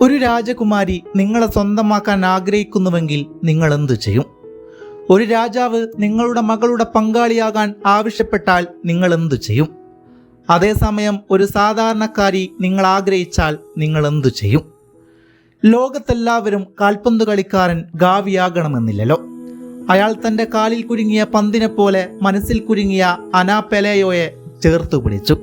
ഒരു രാജകുമാരി നിങ്ങളെ സ്വന്തമാക്കാൻ ആഗ്രഹിക്കുന്നുവെങ്കിൽ നിങ്ങൾ എന്തു ചെയ്യും? ഒരു രാജാവ് നിങ്ങളുടെ മകളുടെ പങ്കാളിയാകാൻ ആവശ്യപ്പെട്ടാൽ നിങ്ങൾ എന്തു ചെയ്യും? അതേസമയം ഒരു സാധാരണക്കാരി നിങ്ങൾ ആഗ്രഹിച്ചാൽ നിങ്ങൾ എന്തു ചെയ്യും? ലോകത്തെല്ലാവരും കാൽപന്ത് കളിക്കാരൻ ഗാവിയാകണമെന്നില്ലല്ലോ. അയാൾ തന്റെ കാലിൽ കുരുങ്ങിയ പന്തിനെ പോലെ മനസ്സിൽ കുരുങ്ങിയ അനാപെലയോയെ ചേർത്തു പിടിച്ചു.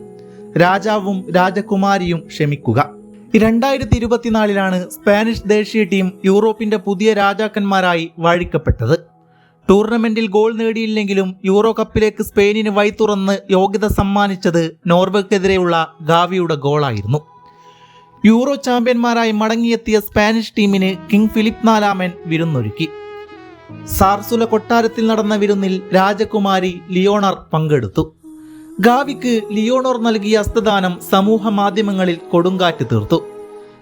രാജാവും രാജകുമാരിയും ക്ഷമിക്കുക. രണ്ടായിരത്തി ഇരുപത്തിനാലിലാണ് സ്പാനിഷ് ദേശീയ ടീം യൂറോപ്പിന്റെ പുതിയ രാജാക്കന്മാരായി വാഴിക്കപ്പെട്ടത്. ടൂർണമെന്റിൽ ഗോൾ നേടിയില്ലെങ്കിലും യൂറോ കപ്പിലേക്ക് സ്പെയിനിന് വൈ തുറന്ന് യോഗ്യത സമ്മാനിച്ചത് നോർവേക്കെതിരെയുള്ള ഗാവിയുടെ ഗോളായിരുന്നു. യൂറോ ചാമ്പ്യന്മാരായി മടങ്ങിയെത്തിയ സ്പാനിഷ് ടീമിന് കിങ് ഫിലിപ്പ് നാലാമൻ വിരുന്നൊരുക്കി. സാർസുല കൊട്ടാരത്തിൽ നടന്ന വിരുന്നിൽ രാജകുമാരി ലിയോണർ പങ്കെടുത്തു. ഗാവിക്ക് ലിയോണോർ നൽകിയ ഹസ്തദാനം സമൂഹ മാധ്യമങ്ങളിൽ കൊടുങ്കാറ്റ് തീർത്തു.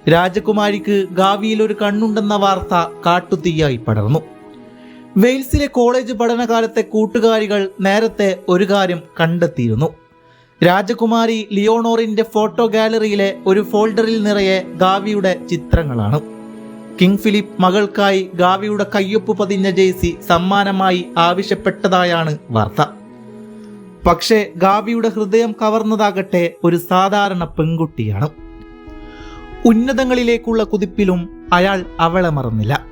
രാജകുമാരിക്ക് ഗാവിയിൽ ഒരു കണ്ണുണ്ടെന്ന വാർത്ത കാട്ടുതീയായി പടർന്നു. വെയിൽസിലെ കോളേജ് പഠനകാലത്തെ കൂട്ടുകാരികൾ നേരത്തെ ഒരു കാര്യം കണ്ടെത്തിയിരുന്നു. രാജകുമാരി ലിയോണോറിന്റെ ഫോട്ടോ ഗാലറിയിലെ ഒരു ഫോൾഡറിൽ നിറയെ ഗാവിയുടെ ചിത്രങ്ങളാണ്. കിങ് ഫിലിപ്പ് മകൾക്കായി ഗാവിയുടെ കയ്യൊപ്പ് പതിഞ്ഞ ജേഴ്സി സമ്മാനമായി ആവശ്യപ്പെട്ടതായാണ് വാർത്ത. പക്ഷേ ഗാവിയുടെ ഹൃദയം കവർന്നതാകട്ടെ ഒരു സാധാരണ പെൺകുട്ടിയാണ്. ഉന്നതങ്ങളിലേക്കുള്ള കുതിപ്പിലും അയാൾ അവളെ മറന്നില്ല.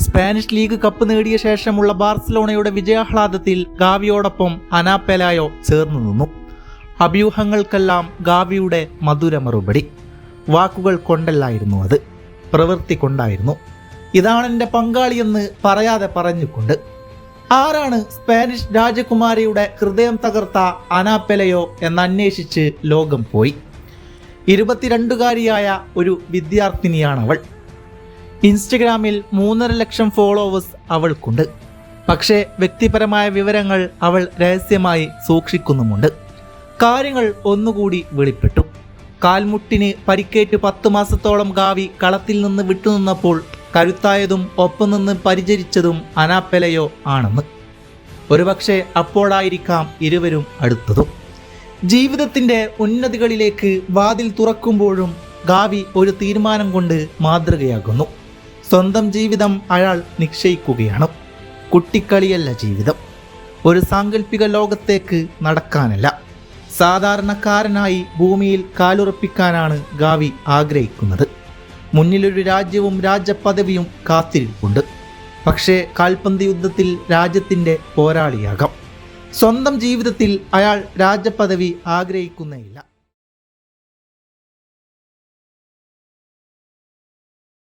സ്പാനിഷ് ലീഗ് കപ്പ് നേടിയ ശേഷമുള്ള ബാർസലോണയുടെ വിജയാഹ്ലാദത്തിൽ ഗാവിയോടൊപ്പം അനാപ്പെലായോ ചേർന്നു നിന്നു. അഭ്യൂഹങ്ങൾക്കെല്ലാം ഗാവിയുടെ മധുര മറുപടി. വാക്കുകൾ കൊണ്ടല്ലായിരുന്നു അത്. പ്രവൃത്തി കൊണ്ടായിരുന്നു. ഇതാണ് എന്റെ പങ്കാളിയെന്ന് പറയാതെ പറഞ്ഞുകൊണ്ട് ആരാണ് സ്പാനിഷ് രാജകുമാരിയുടെ ഹൃദയം തകർത്ത അനാപെലയോ എന്നന്വേഷിച്ച് ലോകം പോയി. ഇരുപത്തിരണ്ടുകാരിയായ ഒരു വിദ്യാർത്ഥിനിയാണ് അവൾ. ഇൻസ്റ്റഗ്രാമിൽ മൂന്നര ലക്ഷം ഫോളോവേഴ്സ് അവൾക്കുണ്ട്. പക്ഷേ വ്യക്തിപരമായ വിവരങ്ങൾ അവൾ രഹസ്യമായി സൂക്ഷിക്കുന്നുമുണ്ട്. കാര്യങ്ങൾ ഒന്നുകൂടി വെളിപ്പെട്ടു. കാൽമുട്ടിന് പരിക്കേറ്റ് പത്ത് മാസത്തോളം ഗാവി കളത്തിൽ നിന്ന് വിട്ടുനിന്നപ്പോൾ കരുത്തായതും ഒപ്പം നിന്ന് പരിചരിച്ചതും അനാപ്പെലയോ ആണെന്ന്. ഒരുപക്ഷെ അപ്പോഴായിരിക്കാം ഇരുവരും അടുത്തതും. ജീവിതത്തിന്റെ ഉന്നതികളിലേക്ക് വാതിൽ തുറക്കുമ്പോഴും ഗാവി ഒരു തീരുമാനം കൊണ്ട് മാതൃകയാകുന്നു. സ്വന്തം ജീവിതം അയാൾ നിശ്ചയിക്കുകയാണ്. കുട്ടിക്കളിയല്ല ജീവിതം. ഒരു സാങ്കല്പിക ലോകത്തേക്ക് നടക്കാനല്ല. സാധാരണക്കാരനായി ഭൂമിയിൽ കാലുറപ്പിക്കാനാണ് ഗാവി ആഗ്രഹിക്കുന്നത്. മുന്നിലൊരു രാജ്യവും രാജപദവിയും കാത്തിരിപ്പുണ്ട്. പക്ഷേ കാൽപന്ത് യുദ്ധത്തിൽ രാജ്യത്തിന്റെ പോരാളിയാകാം. സ്വന്തം ജീവിതത്തിൽ അയാൾ രാജപദവി ആഗ്രഹിക്കുന്നേയില്ല.